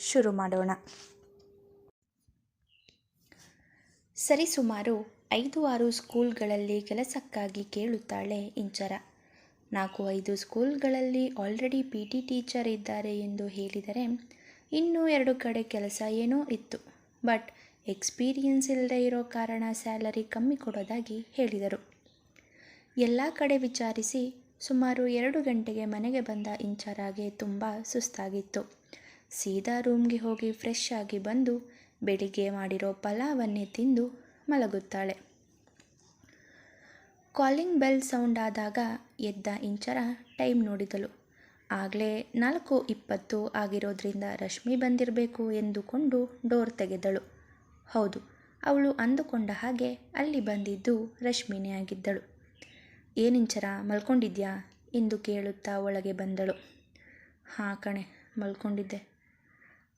ಶುರು ಮಾಡೋಣ. ಸರಿಸುಮಾರು ಐದು ಆರು ಸ್ಕೂಲ್ಗಳಲ್ಲಿ ಕೆಲಸಕ್ಕಾಗಿ ಕೇಳುತ್ತಾಳೆ ಇಂಚರ. ನಾಲ್ಕು ಐದು ಸ್ಕೂಲ್ಗಳಲ್ಲಿ ಆಲ್ರೆಡಿ ಪಿ ಟಿ ಟೀಚರ್ ಇದ್ದಾರೆ ಎಂದು ಹೇಳಿದರೆ ಇನ್ನೂ ಎರಡು ಕಡೆ ಕೆಲಸ ಏನೋ ಇತ್ತು. ಬಟ್ ಎಕ್ಸ್ಪೀರಿಯನ್ಸ್ ಇಲ್ಲದೆ ಇರೋ ಕಾರಣ ಸ್ಯಾಲರಿ ಕಮ್ಮಿ ಕೊಡೋದಾಗಿ ಹೇಳಿದರು. ಎಲ್ಲ ಕಡೆ ವಿಚಾರಿಸಿ ಸುಮಾರು ಎರಡು ಗಂಟೆಗೆ ಮನೆಗೆ ಬಂದ ಇಂಚರಾಗೆ ತುಂಬ ಸುಸ್ತಾಗಿತ್ತು. ಸೀದಾ ರೂಮ್ಗೆ ಹೋಗಿ ಫ್ರೆಶ್ ಆಗಿ ಬಂದು ಬೆಳಿಗ್ಗೆ ಮಾಡಿರೋ ಪಲಾವನ್ನೇ ತಿಂದು ಮಲಗುತ್ತಾಳೆ. ಕಾಲಿಂಗ್ ಬೆಲ್ ಸೌಂಡ್ ಆದಾಗ ಎದ್ದ ಇಂಚರ ಟೈಮ್ ನೋಡಿದಳು. ಆಗಲೇ ನಾಲ್ಕು ಇಪ್ಪತ್ತು ಆಗಿರೋದ್ರಿಂದ ರಶ್ಮಿ ಬಂದಿರಬೇಕು ಎಂದುಕೊಂಡು ಡೋರ್ ತೆಗೆದಳು. ಹೌದು, ಅವಳು ಅಂದುಕೊಂಡ ಹಾಗೆ ಅಲ್ಲಿ ಬಂದಿದ್ದು ರಶ್ಮಿನೇ ಆಗಿದ್ದಳು. ಏನಿಂಚರ ಮಲ್ಕೊಂಡಿದ್ಯಾ? ಎಂದು ಕೇಳುತ್ತಾ ಒಳಗೆ ಬಂದಳು. ಹಾಂ ಕಣೆ, ಮಲ್ಕೊಂಡಿದ್ದೆ.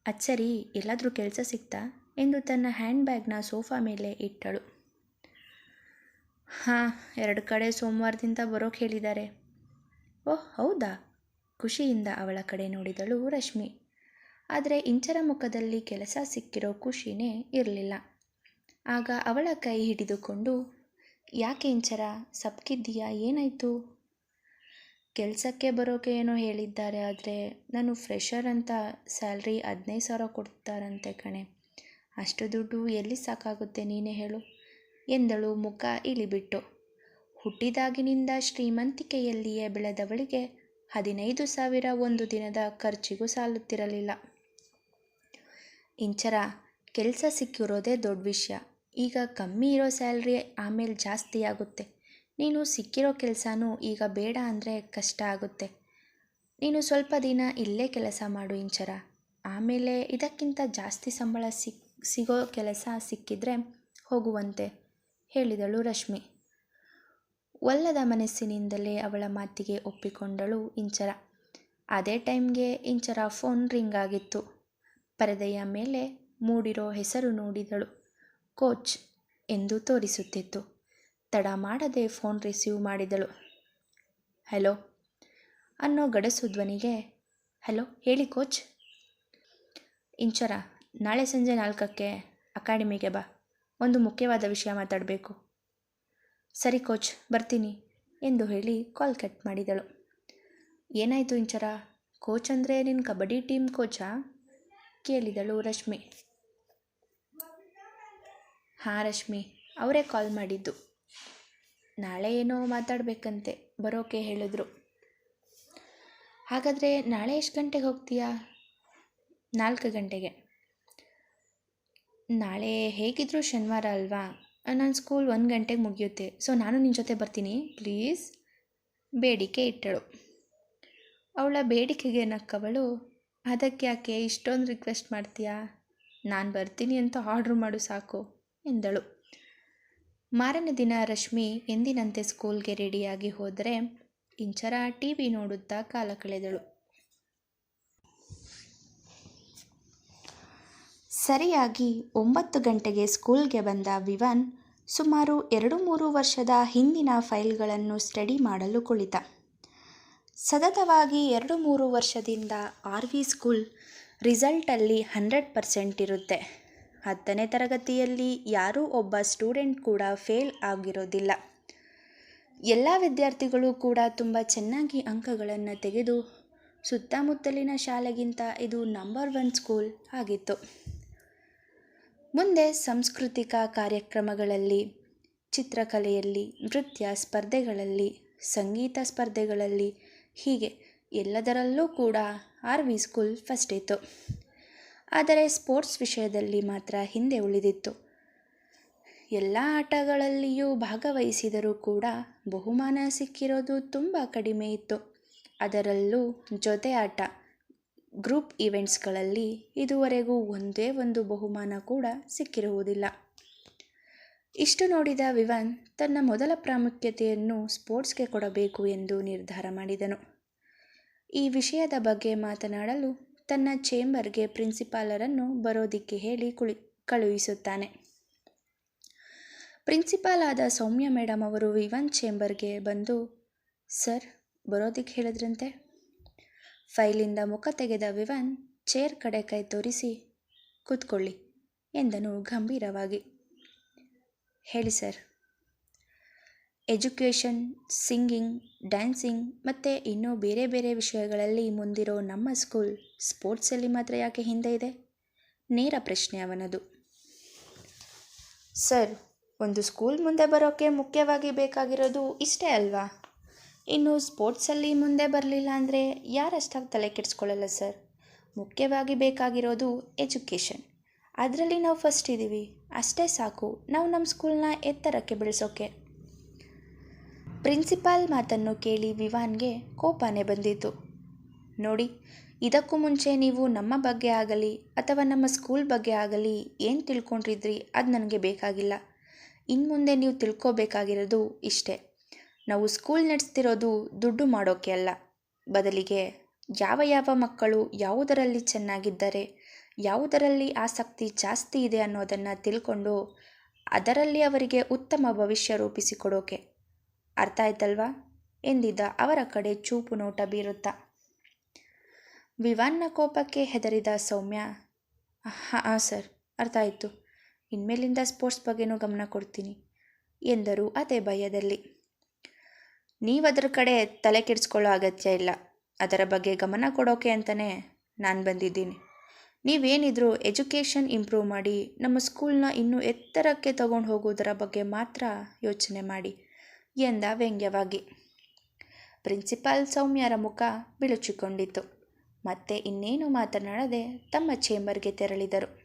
ಅಚ್ಚರಿ, ಎಲ್ಲಾದರೂ ಕೆಲಸ ಸಿಕ್ತಾ? ಎಂದು ತನ್ನ ಹ್ಯಾಂಡ್ ಬ್ಯಾಗ್ನ ಸೋಫಾ ಮೇಲೆ ಇಟ್ಟಳು. ಹಾಂ, ಎರಡು ಕಡೆ ಸೋಮವಾರದಿಂದ ಬರೋಕೆ ಹೇಳಿದ್ದಾರೆ. ಓಹ್, ಹೌದಾ? ಖುಷಿಯಿಂದ ಅವಳ ಕಡೆ ನೋಡಿದಳು ರಶ್ಮಿ. ಆದರೆ ಇಂಚರ ಮುಖದಲ್ಲಿ ಕೆಲಸ ಸಿಕ್ಕಿರೋ ಖುಷಿನೇ ಇರಲಿಲ್ಲ. ಆಗ ಅವಳ ಕೈ ಹಿಡಿದುಕೊಂಡು, ಯಾಕೆ ಇಂಚರ? ಸಪ್ಕಿದ್ದೀಯಾ? ಏನಾಯಿತು? ಕೆಲಸಕ್ಕೆ ಬರೋಕೆ ಏನೋ ಹೇಳಿದ್ದಾರೆ, ಆದರೆ ನಾನು ಫ್ರೆಷರ್ ಅಂತ ಸ್ಯಾಲ್ರಿ ಹದಿನೈದು ಸಾವಿರ ಕೊಡ್ತಾರಂತೆ ಕಣೆ. ಅಷ್ಟು ದುಡ್ಡು ಎಲ್ಲಿ ಸಾಕಾಗುತ್ತೆ ನೀನೇ ಹೇಳು, ಎಂದಳು ಮುಖ ಇಳಿಬಿಟ್ಟು. ಹುಟ್ಟಿದಾಗಿನಿಂದ ಶ್ರೀಮಂತಿಕೆಯಲ್ಲಿಯೇ ಬೆಳೆದವಳಿಗೆ ಹದಿನೈದು ಸಾವಿರ ಒಂದು ದಿನದ ಖರ್ಚಿಗೂ ಸಾಲುತ್ತಿರಲಿಲ್ಲ. ಇಂಚರ, ಕೆಲಸ ಸಿಕ್ಕಿರೋದೇ ದೊಡ್ಡ ವಿಷಯ. ಈಗ ಕಮ್ಮಿ ಇರೋ ಸ್ಯಾಲ್ರಿ ಆಮೇಲೆ ಜಾಸ್ತಿ ಆಗುತ್ತೆ. ನೀನು ಸಿಕ್ಕಿರೋ ಕೆಲಸನೂ ಈಗ ಬೇಡ ಅಂದರೆ ಕಷ್ಟ ಆಗುತ್ತೆ. ನೀನು ಸ್ವಲ್ಪ ದಿನ ಇಲ್ಲೇ ಕೆಲಸ ಮಾಡು ಇಂಚರ. ಆಮೇಲೆ ಇದಕ್ಕಿಂತ ಜಾಸ್ತಿ ಸಂಬಳ ಸಿಕ್, ಸಿಗೋ ಕೆಲಸ ಸಿಕ್ಕಿದ್ರೆ ಹೋಗುವಂತೆ ಹೇಳಿದಳು ರಶ್ಮಿ. ಒಲ್ಲದ ಮನಸ್ಸಿನಿಂದಲೇ ಅವಳ ಮಾತಿಗೆ ಒಪ್ಪಿಕೊಂಡಳು ಇಂಚರ. ಅದೇ ಟೈಮ್ಗೆ ಇಂಚರ ಫೋನ್ ರಿಂಗ್ ಆಗಿತ್ತು. ಪರದೆಯ ಮೇಲೆ ಮೂಡಿರೋ ಹೆಸರು ನೋಡಿದಳು. ಕೋಚ್ ಎಂದು ತೋರಿಸುತ್ತಿತ್ತು. ತಡ ಮಾಡದೆ ಫೋನ್ ರಿಸೀವ್ ಮಾಡಿದಳು. ಹಲೋ? ಅನ್ನೋ ಗಡಸು ಧ್ವನಿಗೆ, ಹಲೋ, ಹೇಳಿ ಕೋಚ್. ಇಂಚರ, ನಾಳೆ ಸಂಜೆ ನಾಲ್ಕಕ್ಕೆ ಅಕಾಡೆಮಿಗೆ ಬಾ. ಒಂದು ಮುಖ್ಯವಾದ ವಿಷಯ ಮಾತಾಡಬೇಕು. ಸರಿ ಕೋಚ್, ಬರ್ತೀನಿ, ಎಂದು ಹೇಳಿ ಕಾಲ್ ಕಟ್ ಮಾಡಿದಳು. ಏನಾಯಿತು ಇಂಚರ? ಕೋಚ್ ಅಂದರೆ ನಿನ್ನ ಕಬಡ್ಡಿ ಟೀಮ್ ಕೋಚಾ? ಕೇಳಿದಳು ರಶ್ಮಿ. ಹಾಂ ರಶ್ಮಿ, ಅವರೇ ಕಾಲ್ ಮಾಡಿದ್ದು. ನಾಳೆ ಏನೋ ಮಾತಾಡಬೇಕಂತೆ, ಬರೋಕೆ ಹೇಳಿದ್ರು. ಹಾಗಾದರೆ ನಾಳೆ ಎಷ್ಟು ಗಂಟೆಗೆ ಹೋಗ್ತೀಯಾ? ನಾಲ್ಕು ಗಂಟೆಗೆ. ನಾಳೆ ಹೇಗಿದ್ದರೂ ಶನಿವಾರ ಅಲ್ವಾ? ನನ್ನ ಸ್ಕೂಲ್ ಒಂದು ಗಂಟೆಗೆ ಮುಗಿಯುತ್ತೆ, ಸೊ ನಾನು ನಿನ್ನ ಜೊತೆ ಬರ್ತೀನಿ, ಪ್ಲೀಸ್. ಬೇಡಿಕೆ ಇಟ್ಟಳು. ಅವಳ ಬೇಡಿಕೆಗೆ ನಕ್ಕವಳು ಅದಕ್ಕೆ ಯಾಕೆ ಇಷ್ಟೊಂದು ರಿಕ್ವೆಸ್ಟ್ ಮಾಡ್ತೀಯಾ? ನಾನು ಬರ್ತೀನಿ ಅಂತ ಆರ್ಡ್ರ್ ಮಾಡು ಸಾಕು, ಎಂದಳು. ಮಾರನೇ ದಿನ ರಶ್ಮಿ ಎಂದಿನಂತೆ ಸ್ಕೂಲ್ಗೆ ರೆಡಿಯಾಗಿ ಹೋದರೆ ಇಂಚರ ಟಿ ವಿ ನೋಡುತ್ತಾ ಕಾಲ ಕಳೆದಳು. ಸರಿಯಾಗಿ ಒಂಬತ್ತು ಗಂಟೆಗೆ ಸ್ಕೂಲ್ಗೆ ಬಂದ ವಿವನ್ ಸುಮಾರು ಎರಡು ಮೂರು ವರ್ಷದ ಹಿಂದಿನ ಫೈಲ್ಗಳನ್ನು ಸ್ಟಡಿ ಮಾಡಲು ಕುಳಿತ. ಸತತವಾಗಿ ಎರಡು ಮೂರು ವರ್ಷದಿಂದ ಆರ್ ವಿ ಸ್ಕೂಲ್ ರಿಸಲ್ಟಲ್ಲಿ ಹಂಡ್ರೆಡ್ ಪರ್ಸೆಂಟ್ ಇರುತ್ತೆ. ಹತ್ತನೇ ತರಗತಿಯಲ್ಲಿ ಯಾರೂ ಒಬ್ಬ ಸ್ಟೂಡೆಂಟ್ ಕೂಡ ಫೇಲ್ ಆಗಿರೋದಿಲ್ಲ. ಎಲ್ಲ ವಿದ್ಯಾರ್ಥಿಗಳು ಕೂಡ ತುಂಬ ಚೆನ್ನಾಗಿ ಅಂಕಗಳನ್ನು ತೆಗೆದು ಸುತ್ತಮುತ್ತಲಿನ ಶಾಲೆಗಿಂತ ಇದು ನಂಬರ್ ಒನ್ ಸ್ಕೂಲ್ ಆಗಿತ್ತು. ಮುಂದೆ ಸಾಂಸ್ಕೃತಿಕ ಕಾರ್ಯಕ್ರಮಗಳಲ್ಲಿ, ಚಿತ್ರಕಲೆಯಲ್ಲಿ, ನೃತ್ಯ ಸ್ಪರ್ಧೆಗಳಲ್ಲಿ, ಸಂಗೀತ ಸ್ಪರ್ಧೆಗಳಲ್ಲಿ ಹೀಗೆ ಎಲ್ಲದರಲ್ಲೂ ಕೂಡ ಆರ್ ವಿ ಸ್ಕೂಲ್ ಫಸ್ಟ್ ಇತ್ತು. ಆದರೆ ಸ್ಪೋರ್ಟ್ಸ್ ವಿಷಯದಲ್ಲಿ ಮಾತ್ರ ಹಿಂದೆ ಉಳಿದಿತ್ತು. ಎಲ್ಲ ಆಟಗಳಲ್ಲಿಯೂ ಭಾಗವಹಿಸಿದರೂ ಕೂಡ ಬಹುಮಾನ ಸಿಕ್ಕಿರೋದು ತುಂಬ ಕಡಿಮೆ ಇತ್ತು. ಅದರಲ್ಲೂ ಜೊತೆ ಆಟ, ಗ್ರೂಪ್ ಈವೆಂಟ್ಸ್ಗಳಲ್ಲಿ ಇದುವರೆಗೂ ಒಂದೇ ಒಂದು ಬಹುಮಾನ ಕೂಡ ಸಿಕ್ಕಿರುವುದಿಲ್ಲ. ಇಷ್ಟು ನೋಡಿದ ವಿವನ್ ತನ್ನ ಮೊದಲ ಪ್ರಾಮುಖ್ಯತೆಯನ್ನು ಸ್ಪೋರ್ಟ್ಸ್ಗೆ ಕೊಡಬೇಕು ಎಂದು ನಿರ್ಧಾರ ಮಾಡಿದನು. ಈ ವಿಷಯದ ಬಗ್ಗೆ ಮಾತನಾಡಲು ತನ್ನ ಚೇಂಬರ್ಗೆ ಪ್ರಿನ್ಸಿಪಾಲರನ್ನು ಬರೋದಿಕ್ಕೆ ಹೇಳಿ ಕುಳಿ, ಕಳುಹಿಸುತ್ತಾನೆ. ಪ್ರಿನ್ಸಿಪಾಲ್ ಆದ ಸೌಮ್ಯ ಮೇಡಮ್ ಅವರು ವಿವನ್ ಚೇಂಬರ್ಗೆ ಬಂದು, ಸರ್, ಬರೋದಿಕ್ಕೆ ಹೇಳಿದ್ರಂತೆ? ಫೈಲಿಂದ ಮುಖ ತೆಗೆದ ವಿವನ್ ಚೇರ್ ಕಡೆ ಕೈ ತೋರಿಸಿ, ಕೂತ್ಕೊಳ್ಳಿ, ಎಂದನು ಗಂಭೀರವಾಗಿ. ಹೇಳಿ ಸರ್. ಎಜುಕೇಷನ್, ಸಿಂಗಿಂಗ್, ಡ್ಯಾನ್ಸಿಂಗ್ ಮತ್ತು ಇನ್ನೂ ಬೇರೆ ಬೇರೆ ವಿಷಯಗಳಲ್ಲಿ ಮುಂದಿರೋ ನಮ್ಮ ಸ್ಕೂಲ್ ಸ್ಪೋರ್ಟ್ಸಲ್ಲಿ ಮಾತ್ರ ಯಾಕೆ ಹಿಂದೆ ಇದೆ? ನೇರ ಪ್ರಶ್ನೆ ಅವನದು. ಸರ್, ಒಂದು ಸ್ಕೂಲ್ ಮುಂದೆ ಬರೋಕ್ಕೆ ಮುಖ್ಯವಾಗಿ ಬೇಕಾಗಿರೋದು ಇಷ್ಟೇ ಅಲ್ವಾ? ಇನ್ನು ಸ್ಪೋರ್ಟ್ಸಲ್ಲಿ ಮುಂದೆ ಬರಲಿಲ್ಲ ಅಂದರೆ ಯಾರಷ್ಟಾಗಿ ತಲೆ ಕೆಡಿಸ್ಕೊಳ್ಳಲ್ಲ ಸರ್? ಮುಖ್ಯವಾಗಿ ಬೇಕಾಗಿರೋದು ಎಜುಕೇಷನ್. ಅದರಲ್ಲಿ ನಾವು ಫಸ್ಟ್ ಇದ್ದೀವಿ ಅಷ್ಟೇ ಸಾಕು. ನಾವು ನಮ್ಮ ಸ್ಕೂಲ್ನ ಎತ್ತರಕ್ಕೆ ಬೆಳೆಸೋಕ್ಕೆ ಪ್ರಿನ್ಸಿಪಾಲ್ ಮಾತನ್ನು ಕೇಳಿ ವಿವಾನ್ಗೆ ಕೋಪನೇ ಬಂದಿತು ನೋಡಿ, ಇದಕ್ಕೂ ಮುಂಚೆ ನೀವು ನಮ್ಮ ಬಗ್ಗೆ ಆಗಲಿ ಅಥವಾ ನಮ್ಮ ಸ್ಕೂಲ್ ಬಗ್ಗೆ ಆಗಲಿ ಏನು ತಿಳ್ಕೊಂಡಿದ್ರಿ ಅದು ನನಗೆ ಬೇಕಾಗಿಲ್ಲ. ಇನ್ನು ಮುಂದೆ ನೀವು ತಿಳ್ಕೊಬೇಕಾಗಿರೋದು ಇಷ್ಟೇ. ನಾವು ಸ್ಕೂಲ್ ನಡೆಸ್ತಿರೋದು ದುಡ್ಡು ಮಾಡೋಕ್ಕೆ ಅಲ್ಲ. ಬದಲಿಗೆ ಯಾವ ಯಾವ ಮಕ್ಕಳು ಯಾವುದರಲ್ಲಿ ಚೆನ್ನಾಗಿದ್ದಾರೆ, ಯಾವುದರಲ್ಲಿ ಆಸಕ್ತಿ ಜಾಸ್ತಿ ಇದೆ ಅನ್ನೋದನ್ನು ತಿಳ್ಕೊಂಡು ಅದರಲ್ಲಿ ಅವರಿಗೆ ಉತ್ತಮ ಭವಿಷ್ಯ ರೂಪಿಸಿಕೊಡೋಕೆ ಅರ್ಥ ಆಯ್ತಲ್ವಾ ಎಂದಿದ್ದ ಅವರ ಕಡೆ ಚೂಪು ನೋಟ ಬೀರುತ್ತಾ. ವಿವಾನ್ನ ಕೋಪಕ್ಕೆ ಹೆದರಿದ ಸೌಮ್ಯ, ಹಾಂ ಸರ್ ಅರ್ಥ ಆಯಿತು ಇನ್ಮೇಲಿಂದ ಸ್ಪೋರ್ಟ್ಸ್ ಬಗ್ಗೆನೂ ಗಮನ ಕೊಡ್ತೀನಿ, ಎಂದರು ಅದೇ ಭಯದಲ್ಲಿ. ನೀವು ಅದರ ಕಡೆ ತಲೆ ಕೆಡಿಸ್ಕೊಳ್ಳೋ ಅಗತ್ಯ ಇಲ್ಲ. ಅದರ ಬಗ್ಗೆ ಗಮನ ಕೊಡೋಕೆ ಅಂತಲೇ ನಾನು ಬಂದಿದ್ದೀನಿ. ನೀವೇನಿದ್ರೂ ಎಜುಕೇಷನ್ ಇಂಪ್ರೂವ್ ಮಾಡಿ, ನಮ್ಮ ಸ್ಕೂಲ್ನ ಇನ್ನೂ ಎತ್ತರಕ್ಕೆ ತಗೊಂಡು ಹೋಗೋದರ ಬಗ್ಗೆ ಮಾತ್ರ ಯೋಚನೆ ಮಾಡಿ. ಎಂದ ವ್ಯಂಗ್ಯವಾಗಿ. ಪ್ರಿನ್ಸಿಪಾಲ್ ಸೌಮ್ಯರ ಮುಖ ಬಿಳುಚಿಕೊಂಡಿತು. ಮತ್ತೆ ಇನ್ನೇನು ಮಾತನಾಡದೆ ತಮ್ಮ ಚೇಂಬರ್ಗೆ ತೆರಳಿದರು.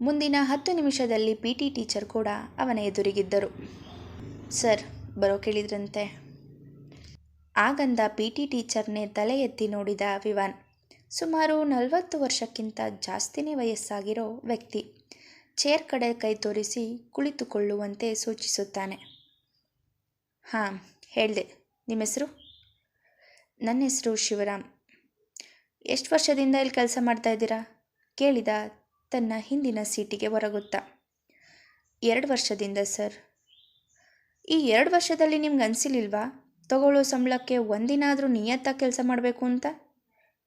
ಮುಂದಿನ ಹತ್ತು ನಿಮಿಷದಲ್ಲಿ ಪಿ ಟಿ ಟೀಚರ್ ಕೂಡ ಅವನ ಎದುರಿಗಿದ್ದರು. ಸರ್, ಬರೋ ಕೇಳಿದ್ರಂತೆ ಆಗಂದ ಪಿ ಟಿ ಟೀಚರ್ನೇ ತಲೆ ಎತ್ತಿ ನೋಡಿದ ವಿವಾನ್. ಸುಮಾರು ನಲವತ್ತು ವರ್ಷಕ್ಕಿಂತ ಜಾಸ್ತಿನೇ ವಯಸ್ಸಾಗಿರೋ ವ್ಯಕ್ತಿ. ಚೇರ್ ಕಡೆ ಕೈ ತೋರಿಸಿ ಕುಳಿತುಕೊಳ್ಳುವಂತೆ ಸೂಚಿಸುತ್ತಾನೆ. ಹಾಂ, ಹೇಳಿದೆ. ನಿಮ್ಮ ಹೆಸರು? ನನ್ನ ಹೆಸರು ಶಿವರಾಮ್. ಎಷ್ಟು ವರ್ಷದಿಂದ ಇಲ್ಲಿ ಕೆಲಸ ಮಾಡ್ತಾ ಇದ್ದೀರಾ? ಕೇಳಿದ ತನ್ನ ಹಿಂದಿನ ಸೀಟಿಗೆ ಹೊರಗುತ್ತಾ. ಎರಡು ವರ್ಷದಿಂದ, ಸರ್. ಈ ಎರಡು ವರ್ಷದಲ್ಲಿ ನಿಮ್ಗೆ ಅನಿಸಿಲಿಲ್ವಾ? ತಗೊಳ್ಳೋ ಸಂಬಳಕ್ಕೆ ಒಂದಿನ ಆದರೂ ನಿಯತ್ತಾಗಿ ಕೆಲಸ ಮಾಡಬೇಕು ಅಂತ?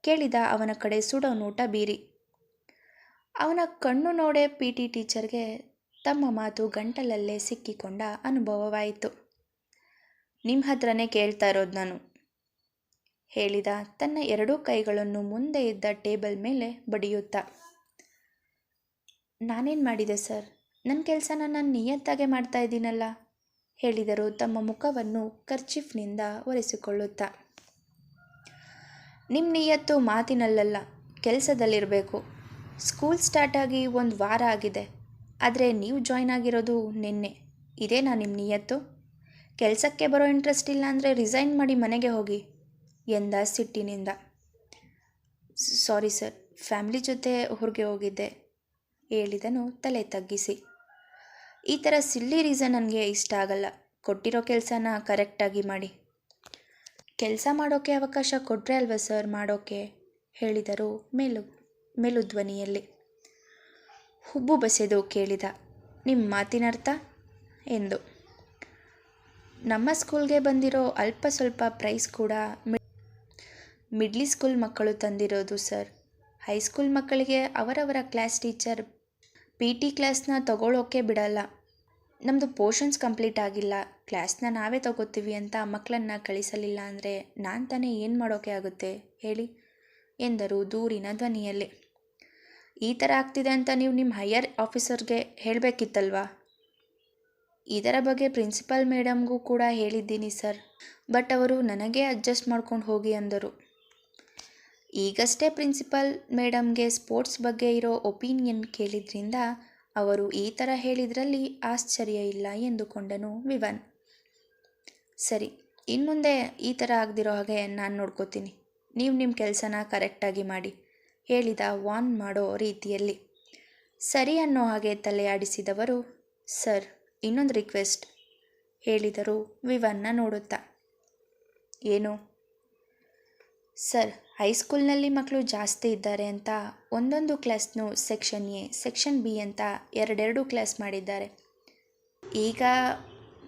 ಕೇಳಿದ ಅವನ ಕಡೆ ಸುಡೋ ನೋಟ ಬೀರಿ. ಅವನ ಕಣ್ಣು ನೋಡೆ ಪಿ ಟಿ ಟೀಚರ್ಗೆ ತಮ್ಮ ಮಾತು ಗಂಟಲಲ್ಲೇ ಸಿಕ್ಕಿಕೊಂಡ ಅನುಭವವಾಯಿತು. ನಿಮ್ಮ ಹತ್ರನೇ ಕೇಳ್ತಾ ಇರೋದು ನಾನು. ಹೇಳಿದ ತನ್ನ ಎರಡೂ ಕೈಗಳನ್ನು ಮುಂದೆ ಇದ್ದ ಟೇಬಲ್ ಮೇಲೆ ಬಡಿಯುತ್ತಾ. ನಾನೇನು ಮಾಡಿದೆ ಸರ್? ನನ್ನ ಕೆಲಸನ ನಾನು ನಿಯತ್ತಾಗೆ ಮಾಡ್ತಾ ಇದ್ದೀನಲ್ಲ? ಹೇಳಿದರು ತಮ್ಮ ಮುಖವನ್ನು ಕರ್ಚಿಫ್ನಿಂದ ಒರೆಸಿಕೊಳ್ಳುತ್ತಾ. ನಿಮ್ಮ ನಿಯತ್ತು ಮಾತಿನಲ್ಲಲ್ಲ, ಕೆಲಸದಲ್ಲಿರಬೇಕು. ಸ್ಕೂಲ್ ಸ್ಟಾರ್ಟ್ ಆಗಿ ಒಂದು ವಾರ ಆಗಿದೆ. ಆದರೆ ನೀವು ಜಾಯ್ನ್ ಆಗಿರೋದು ನಿನ್ನೆ. ಇದೇನಾ ನಿಮ್ಮ ನಿಯತ್ತು? ಕೆಲಸಕ್ಕೆ ಬರೋ ಇಂಟ್ರೆಸ್ಟ್ ಇಲ್ಲ ಅಂದರೆ ರಿಸೈನ್ ಮಾಡಿ ಮನೆಗೆ ಹೋಗಿ, ಎಂದ ಸಿಟ್ಟಿನಿಂದ. ಸಾರಿ ಸರ್ ಫ್ಯಾಮಿಲಿ ಜೊತೆ ಹೊರಗೆ ಹೋಗಿದ್ದೆ, ಹೇಳಿದನು ತಲೆ ತಗ್ಗಿಸಿ. ಈ ಥರ ಸಿಲ್ಲಿ ರೀಸನ್ ನನಗೆ ಇಷ್ಟ ಆಗಲ್ಲ, ಕೊಟ್ಟಿರೋ ಕೆಲಸನ ಕರೆಕ್ಟಾಗಿ ಮಾಡಿ. ಕೆಲಸ ಮಾಡೋಕ್ಕೆ ಅವಕಾಶ ಕೊಟ್ಟರೆ ಅಲ್ವಾ ಸರ್ ಮಾಡೋಕ್ಕೆ ಹೇಳಿದರು ಮೇಲು ಮೇಲುಧ್ವನಿಯಲ್ಲಿ ಹುಬ್ಬು ಬಸೆದು ಕೇಳಿದ ನಿಮ್ಮ ಮಾತಿನರ್ಥ? ಎಂದು. ನಮ್ಮ ಸ್ಕೂಲ್ಗೆ ಬಂದಿರೋ ಅಲ್ಪ ಸ್ವಲ್ಪ ಪ್ರೈಸ್ ಕೂಡ ಮಿಡ್ಲಿ ಸ್ಕೂಲ್ ಮಕ್ಕಳು ತಂದಿರೋದು ಸರ್. ಹೈಸ್ಕೂಲ್ ಮಕ್ಕಳಿಗೆ ಅವರವರ ಕ್ಲಾಸ್ ಟೀಚರ್ ಪಿ ಟಿ ಕ್ಲಾಸ್ನ ತಗೊಳ್ಳೋಕೆ ಬಿಡಲ್ಲ. ನಮ್ಮದು ಪೋರ್ಷನ್ಸ್ ಕಂಪ್ಲೀಟ್ ಆಗಿಲ್ಲ. ಕ್ಲಾಸ್ನ ನಾವೇ ತಗೋತೀವಿ ಅಂತ ಮಕ್ಕಳನ್ನು ಕಳಿಸಲಿಲ್ಲ ಅಂದರೆ ನಾನು ತಾನೇ ಏನು ಮಾಡೋಕ್ಕೆ ಆಗುತ್ತೆ? ಹೇಳಿ ಎಂದರು ದೂರಿನ ಧ್ವನಿಯಲ್ಲಿ. ಈ ಥರ ಆಗ್ತಿದೆ ಅಂತ ನೀವು ನಿಮ್ಮ ಹೈಯರ್ ಆಫೀಸರ್ಗೆ ಹೇಳಬೇಕಿತ್ತಲ್ವಾ? ಇದರ ಬಗ್ಗೆ ಪ್ರಿನ್ಸಿಪಲ್ ಮೇಡಮ್ಗೂ ಕೂಡ ಹೇಳಿದ್ದೀನಿ ಸರ್. ಬಟ್ ಅವರು ನನಗೆ ಅಡ್ಜಸ್ಟ್ ಮಾಡ್ಕೊಂಡು ಹೋಗಿ ಅಂದರು. ಈಗಷ್ಟೇ ಪ್ರಿನ್ಸಿಪಲ್ ಮೇಡಮ್ಗೆ ಸ್ಪೋರ್ಟ್ಸ್ ಬಗ್ಗೆ ಇರೋ ಒಪಿನಿಯನ್ ಕೇಳಿದ್ರಿಂದ ಅವರು ಈ ಥರ ಹೇಳಿದ್ರಲ್ಲಿ ಆಶ್ಚರ್ಯ ಇಲ್ಲ ಎಂದುಕೊಂಡನು ವಿವನ್. ಸರಿ, ಇನ್ಮುಂದೆ ಈ ಥರ ಆಗದಿರೋ ಹಾಗೆ ನಾನು ನೋಡ್ಕೋತೀನಿ. ನೀವು ನಿಮ್ಮ ಕೆಲಸನ ಕರೆಕ್ಟಾಗಿ ಮಾಡಿ, ಹೇಳಿದ ವಾನ್ ಮಾಡೋ ರೀತಿಯಲ್ಲಿ. ಸರಿ ಅನ್ನೋ ಹಾಗೆ ತಲೆಯಾಡಿಸಿದವರು, ಸರ್. ಇನ್ನೊಂದು ರಿಕ್ವೆಸ್ಟ್ ಹೇಳಿದರು ವಿವನ್ನ ನೋಡುತ್ತಾ. ಏನು? ಸರ್ ಹೈಸ್ಕೂಲ್ನಲ್ಲಿ ಮಕ್ಕಳು ಜಾಸ್ತಿ ಇದ್ದಾರೆ ಅಂತ ಒಂದೊಂದು ಕ್ಲಾಸ್ನು ಸೆಕ್ಷನ್ ಎ ಸೆಕ್ಷನ್ ಬಿ ಅಂತ ಎರಡೆರಡು ಕ್ಲಾಸ್ ಮಾಡಿದ್ದಾರೆ. ಈಗ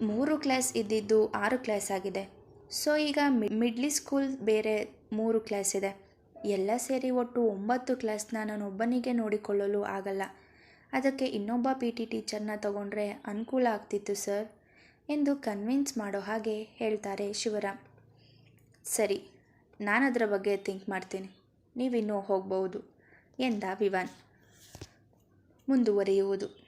ಮೂರು ಕ್ಲಾಸ್ ಇದ್ದಿದ್ದು ಆರು ಕ್ಲಾಸ್ ಆಗಿದೆ. ಸೊ ಈಗ ಮಿಡ್ಲಿ ಸ್ಕೂಲ್ ಬೇರೆ ಮೂರು ಕ್ಲಾಸ್ ಇದೆ. ಎಲ್ಲ ಸೇರಿ ಒಟ್ಟು ಒಂಬತ್ತು ಕ್ಲಾಸ್ನ ನಾನೊಬ್ಬನಿಗೆ ನೋಡಿಕೊಳ್ಳಲು ಆಗಲ್ಲ. ಅದಕ್ಕೆ ಇನ್ನೊಬ್ಬ ಪಿ ಟಿ ಟೀಚರ್ನ ತಗೊಂಡ್ರೆ ಅನುಕೂಲ ಆಗ್ತಿತ್ತು, ಸರ್ ಎಂದು ಕನ್ವಿನ್ಸ್ ಮಾಡೋ ಹಾಗೆ ಹೇಳ್ತಾರೆ ಶಿವರಾಮ್. ಸರಿ, ನಾನು ಅದರ ಬಗ್ಗೆ ಥಿಂಕ್ ಮಾಡ್ತೀನಿ. ನೀವಿನ್ನೂ ಹೋಗ್ಬೋದು ಎಂದ ವಿವಾನ್. ಮುಂದುವರಿಯುವುದು.